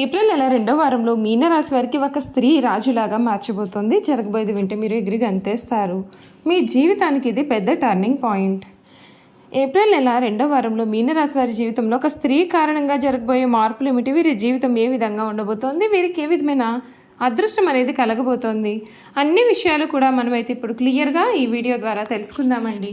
April నెల రెండో వారంలో మీనరాశి వారికి ఒక స్త్రీ రాజులాగా మార్చబోతోంది. జరగబోయేది వింటే మీరు ఎగిరి గంతేస్తారు. మీ జీవితానికి ఇది పెద్ద టర్నింగ్ పాయింట్ ఏప్రిల్ నెల రెండో వారంలో మీనరాశి వారి జీవితంలో ఒక స్త్రీ కారణంగా జరగబోయే మార్పులు ఏమిటి? వీరి జీవితం ఏ విధంగా ఉండబోతోంది? వీరికి ఏ విధమైన అదృష్టం అనేది కలగబోతోంది? అన్ని విషయాలు కూడా మనమైతే ఇప్పుడు క్లియర్గా ఈ వీడియో ద్వారా తెలుసుకుందామండి.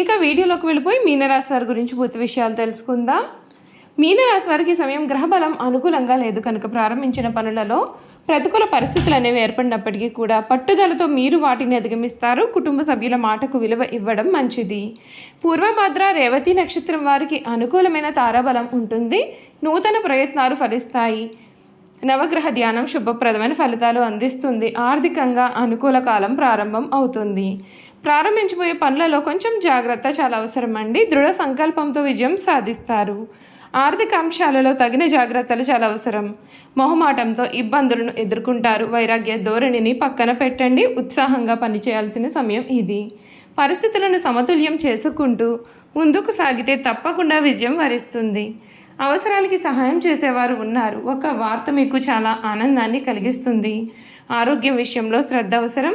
ఇక వీడియోలోకి వెళ్ళిపోయి మీనరాశి వారి గురించి పూర్తి విషయాలు తెలుసుకుందాం. మీనరాశి వారికి సమయం గ్రహబలం అనుకూలంగా లేదు కనుక ప్రారంభించిన పనులలో ప్రతికూల పరిస్థితులు అనేవి ఏర్పడినప్పటికీ కూడా పట్టుదలతో మీరు వాటిని అధిగమిస్తారు. కుటుంబ సభ్యుల మాటకు విలువ ఇవ్వడం మంచిది. పూర్వభద్ర రేవతి నక్షత్రం వారికి అనుకూలమైన తారాబలం ఉంటుంది. నూతన ప్రయత్నాలు ఫలిస్తాయి. నవగ్రహ ధ్యానం శుభప్రదమైన ఫలితాలు అందిస్తుంది. ఆర్థికంగా అనుకూల కాలం ప్రారంభం అవుతుంది. ప్రారంభించబోయే పనులలో కొంచెం జాగ్రత్త చాలా అవసరం అండి దృఢ సంకల్పంతో విజయం సాధిస్తారు. ఆర్థిక అంశాలలో తగిన జాగ్రత్తలు చాలా అవసరం. మొహమాటంతో ఇబ్బందులను ఎదుర్కొంటారు. వైరాగ్య ధోరణిని పక్కన పెట్టండి. ఉత్సాహంగా పనిచేయాల్సిన సమయం ఇది. పరిస్థితులను సమతుల్యం చేసుకుంటూ ముందుకు సాగితే తప్పకుండా విజయం వరిస్తుంది. అవసరాలకి సహాయం చేసేవారు ఉన్నారు. ఒక వార్త మీకు చాలా ఆనందాన్ని కలిగిస్తుంది. ఆరోగ్యం విషయంలో శ్రద్ధ అవసరం.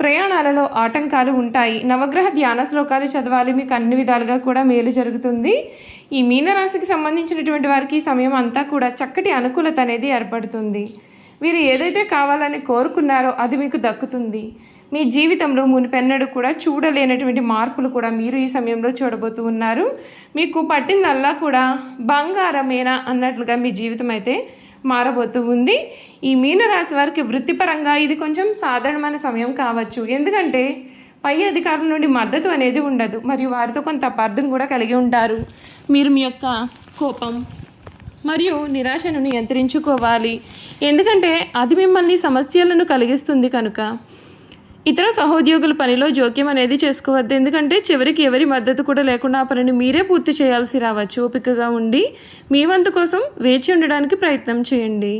ప్రయాణాలలో ఆటంకాలు ఉంటాయి. నవగ్రహ ధ్యాన శ్లోకాలు చదవాలి. మీకు అన్ని విధాలుగా కూడా మేలు జరుగుతుంది. ఈ మీనరాశికి సంబంధించినటువంటి వారికి సమయం అంతా కూడా చక్కటి అనుకూలత అనేది ఏర్పడుతుంది. మీరు ఏదైతే కావాలని కోరుకున్నారో అది మీకు దక్కుతుంది. మీ జీవితంలో మునిపెన్నడు కూడా చూడలేనటువంటి మార్పులు కూడా మీరు ఈ సమయంలో చూడబోతూ ఉన్నారు. మీకు పట్టిందల్లా కూడా బంగారమేనా అన్నట్లుగా మీ జీవితం అయితే మారబోతూ ఉంది. ఈ మీనరాశి వారికి వృత్తిపరంగా ఇది కొంచెం సాధారణమైన సమయం కావచ్చు. ఎందుకంటే పై అధికారుల నుండి మద్దతు అనేది ఉండదు. మరియు వారితో కొంత అపార్థం కూడా కలిగి ఉంటారు. మీరు మీ యొక్క కోపం మరియు నిరాశను నియంత్రించుకోవాలి. ఎందుకంటే అది మిమ్మల్ని సమస్యలను కలిగిస్తుంది కనుక. ఇతర సహోద్యోగుల పనిలో జోక్యం అనేది చేసుకోవద్దు. ఎందుకంటే చివరికి ఎవరి మద్దతు కూడా లేకుండా ఆ పనిని మీరే పూర్తి చేయాల్సి రావచ్చు. ఓపికగా ఉండి మీ వంతు కోసం వేచి ఉండడానికి ప్రయత్నం చేయండి.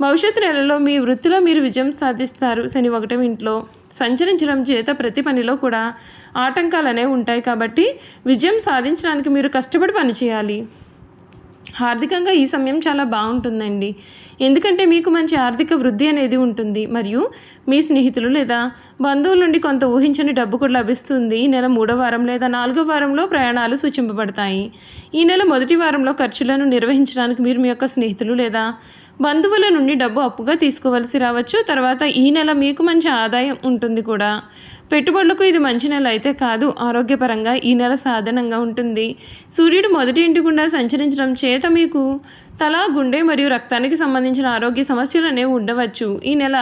భవిష్యత్తు నెలలో మీ వృత్తిలో మీరు విజయం సాధిస్తారు. శని ఒకటం ఇంట్లో సంచరించడం చేత ప్రతి పనిలో కూడా ఆటంకాలు అనేవి ఉంటాయి కాబట్టి విజయం సాధించడానికి మీరు కష్టపడి పనిచేయాలి. ఆర్థికంగా ఈ సమయం చాలా బాగుంటుందండి. ఎందుకంటే మీకు మంచి ఆర్థిక వృద్ధి అనేది ఉంటుంది. మరియు మీ స్నేహితులు లేదా బంధువుల నుండి కొంత ఊహించని డబ్బు కూడా లభిస్తుంది. ఈ నెల మూడో వారం లేదా నాలుగో వారంలో ప్రయాణాలు సూచింపబడతాయి. ఈ నెల మొదటి వారంలో ఖర్చులను నిర్వహించడానికి మీరు మీ యొక్క స్నేహితులు లేదా బంధువుల నుండి డబ్బు అప్పుగా తీసుకోవలసి రావచ్చు. తర్వాత ఈ నెల మీకు మంచి ఆదాయం ఉంటుంది కూడా. పెట్టుబడులకు ఇది మంచి నెల అయితే కాదు. ఆరోగ్యపరంగా ఈ నెల సాధనంగా ఉంటుంది. సూర్యుడు మొదటి ఇంటి గుండా సంచరించడం చేత మీకు తల గుండె మరియు రక్తానికి సంబంధించిన ఆరోగ్య సమస్యలు అనేవి ఉండవచ్చు. ఈ నెల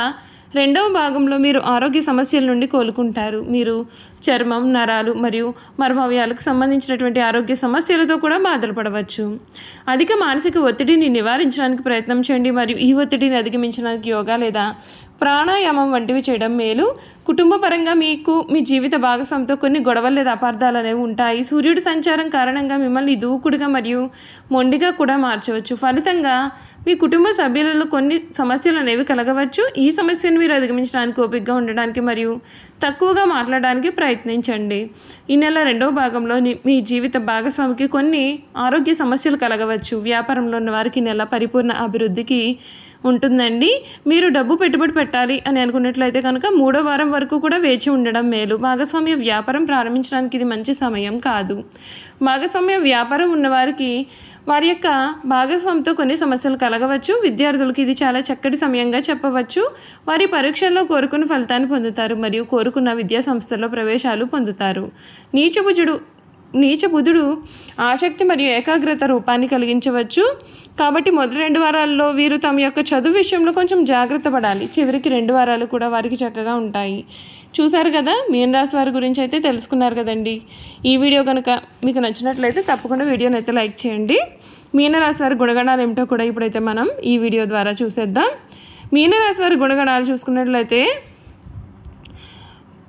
రెండవ భాగంలో మీరు ఆరోగ్య సమస్యల నుండి కోలుకుంటారు. మీరు చర్మం నరాలు మరియు మర్మవ్యాలకు సంబంధించినటువంటి ఆరోగ్య సమస్యలతో కూడా బాధలు పడవచ్చు. అధిక మానసిక ఒత్తిడిని నివారించడానికి ప్రయత్నం చేయండి. మరియు ఈ ఒత్తిడిని అధిగమించడానికి యోగా లేదా ప్రాణాయామం వంటివి చేయడం మేలు. కుటుంబ పరంగా మీకు మీ జీవిత భాగస్వామితో కొన్ని గొడవలు లేదా అపార్థాలు అనేవి ఉంటాయి. సూర్యుడి సంచారం కారణంగా మిమ్మల్ని దూకుడుగా మరియు మొండిగా కూడా మార్చవచ్చు. ఫలితంగా మీ కుటుంబ సభ్యులలో కొన్ని సమస్యలు అనేవి కలగవచ్చు. ఈ సమస్యను మీరు అధిగమించడానికి ఓపికగా ఉండడానికి మరియు తక్కువగా మాట్లాడడానికి ప్రయత్నించండి. ఈ నెల రెండవ భాగంలో మీ జీవిత భాగస్వామికి కొన్ని ఆరోగ్య సమస్యలు కలగవచ్చు. వ్యాపారంలో ఉన్న వారికి నెల పరిపూర్ణ అభివృద్ధికి ఉంటుందండి. మీరు డబ్బు పెట్టుబడి పెట్టాలి అని అనుకున్నట్లయితే కనుక మూడో వారం వరకు కూడా వేచి ఉండడం మేలు. భాగస్వామ్య వ్యాపారం ప్రారంభించడానికి ఇది మంచి సమయం కాదు. భాగస్వామ్య వ్యాపారం ఉన్నవారికి వారి యొక్క భాగస్వామితో కొన్ని సమస్యలు కలగవచ్చు. విద్యార్థులకు ఇది చాలా చక్కటి సమయంగా చెప్పవచ్చు. వారి పరీక్షల్లో కోరుకున్న ఫలితాన్ని పొందుతారు మరియు కోరుకున్న విద్యా సంస్థల్లో ప్రవేశాలు పొందుతారు. నీచబుజుడు నీచ బుధుడు ఆసక్తి మరియు ఏకాగ్రత రూపాన్ని కలిగించవచ్చు. కాబట్టి మొదటి రెండు వారాల్లో వీరు తమ యొక్క చదువు విషయంలో కొంచెం జాగ్రత్త పడాలి. చివరికి రెండు వారాలు కూడా వారికి చక్కగా ఉంటాయి. చూశారు కదా? మీనరాశి వారి గురించి అయితే తెలుసుకున్నారు కదండి. ఈ వీడియో కనుక మీకు నచ్చినట్లయితే తప్పకుండా వీడియోని అయితే లైక్ చేయండి. మీనరాశి వారి గుణగణాలు ఏమిటో కూడా ఇప్పుడైతే మనం ఈ వీడియో ద్వారా చూసేద్దాం. మీనరాశి వారి గుణగణాలు చూసుకున్నట్లయితే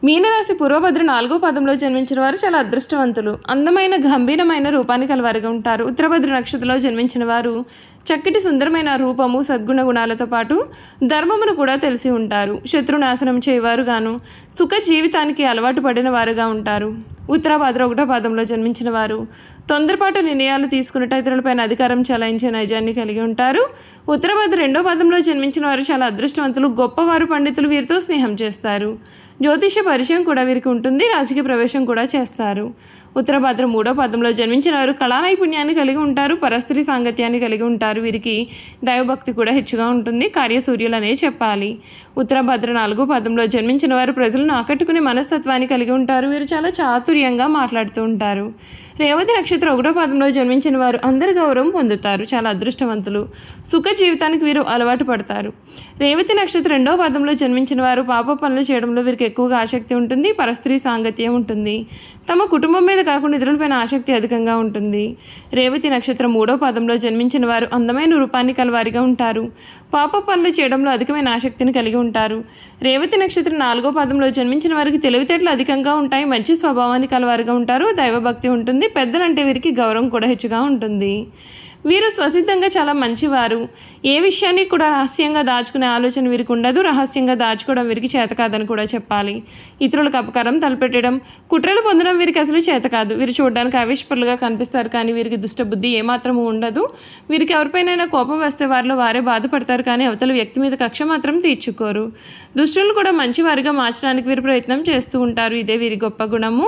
మీనరాశి పూర్వభద్ర నాలుగో పదంలో జన్మించిన వారు చాలా అదృష్టవంతులు. అందమైన గంభీరమైన రూపాన్ని కలవారిగా ఉంటారు. ఉత్తరభద్ర నక్షత్రంలో జన్మించిన వారు చక్కటి సుందరమైన రూపము సద్గుణ గుణాలతో పాటు ధర్మమును కూడా తెలిసి ఉంటారు. శత్రునాశనం చేయవారు గాను సుఖ జీవితానికి అలవాటు పడిన వారుగా ఉంటారు. ఉత్తరాభాద్ర ఒకటో పాదంలో జన్మించిన వారు తొందరపాటు నిర్ణయాలు తీసుకున్నట్టు ఇతరులపైన అధికారం చలాయించే నైజాన్ని కలిగి ఉంటారు. ఉత్తరాభాద్ర రెండో పాదంలో జన్మించిన వారు చాలా అదృష్టవంతులు గొప్పవారు పండితులు వీరితో స్నేహం చేస్తారు. జ్యోతిష పరిచయం కూడా వీరికి ఉంటుంది రాజకీయ ప్రవేశం కూడా చేస్తారు. ఉత్తరాభాద్ర మూడో పదంలో జన్మించిన వారు కళా నైపుణ్యాన్ని కలిగి ఉంటారు పరస్త్రీ సాంగత్యాన్ని కలిగి ఉంటారు. వీరికి దైవభక్తి కూడా హెచ్చుగా ఉంటుంది. కార్యసూర్యులనే చెప్పాలి. ఉత్తరభద్ర నాలుగో పదంలో జన్మించిన వారు ప్రజలను ఆకట్టుకునే మనస్తత్వాన్ని కలిగి ఉంటారు. వీరు చాలా చాతుర్యంగా మాట్లాడుతూ ఉంటారు. రేవతి నక్షత్రం ఒకటో పదంలో జన్మించిన వారు అందరి గౌరవం పొందుతారు. చాలా అదృష్టవంతులు. సుఖ జీవితానికి వీరు అలవాటు పడతారు. రేవతి నక్షత్రం రెండవ పదంలో జన్మించిన వారు పాప పనులు చేయడంలో వీరికి ఎక్కువగా ఆసక్తి ఉంటుంది. పరస్త్రీ సాంగత్యం ఉంటుంది. తమ కుటుంబం మీద కాకుండా ఇతరులపైన ఆసక్తి అధికంగా ఉంటుంది. రేవతి నక్షత్రం మూడో పదంలో జన్మించిన వారు అందమైన రూపాన్ని కలవారిగా ఉంటారు. పాప పనులు చేయడంలో అధికమైన ఆసక్తిని కలిగి ఉంటారు. రేవతి నక్షత్రం నాలుగో పదంలో జన్మించిన వారికి తెలివితేటలు అధికంగా ఉంటాయి. మంచి స్వభావాన్ని కలవారిగా ఉంటారు. దైవభక్తి ఉంటుంది. పెద్దలంటే వీరికి గౌరవం కూడా హెచ్చుగా ఉంటుంది. వీరు స్వసిద్ధంగా చాలా మంచివారు. ఏ విషయాన్ని కూడా రహస్యంగా దాచుకునే ఆలోచన వీరికి ఉండదు. రహస్యంగా దాచుకోవడం వీరికి చేత కాదని కూడా చెప్పాలి. ఇతరులకు అపకారం తలపెట్టడం కుట్రలు పొందడం వీరికి అసలు చేత కాదు. వీరు చూడడానికి అవిష్పరులుగా కనిపిస్తారు కానీ వీరికి దుష్టబుద్ధి ఏమాత్రము ఉండదు. వీరికి ఎవరిపైనైనా కోపం వస్తే వారిలో వారే బాధపడతారు కానీ అవతల వ్యక్తి మీద కక్ష మాత్రం తీర్చుకోరు. దుష్టులను కూడా మంచివారిగా మార్చడానికి వీరు ప్రయత్నం చేస్తూ ఉంటారు. ఇదే వీరి గొప్ప గుణము.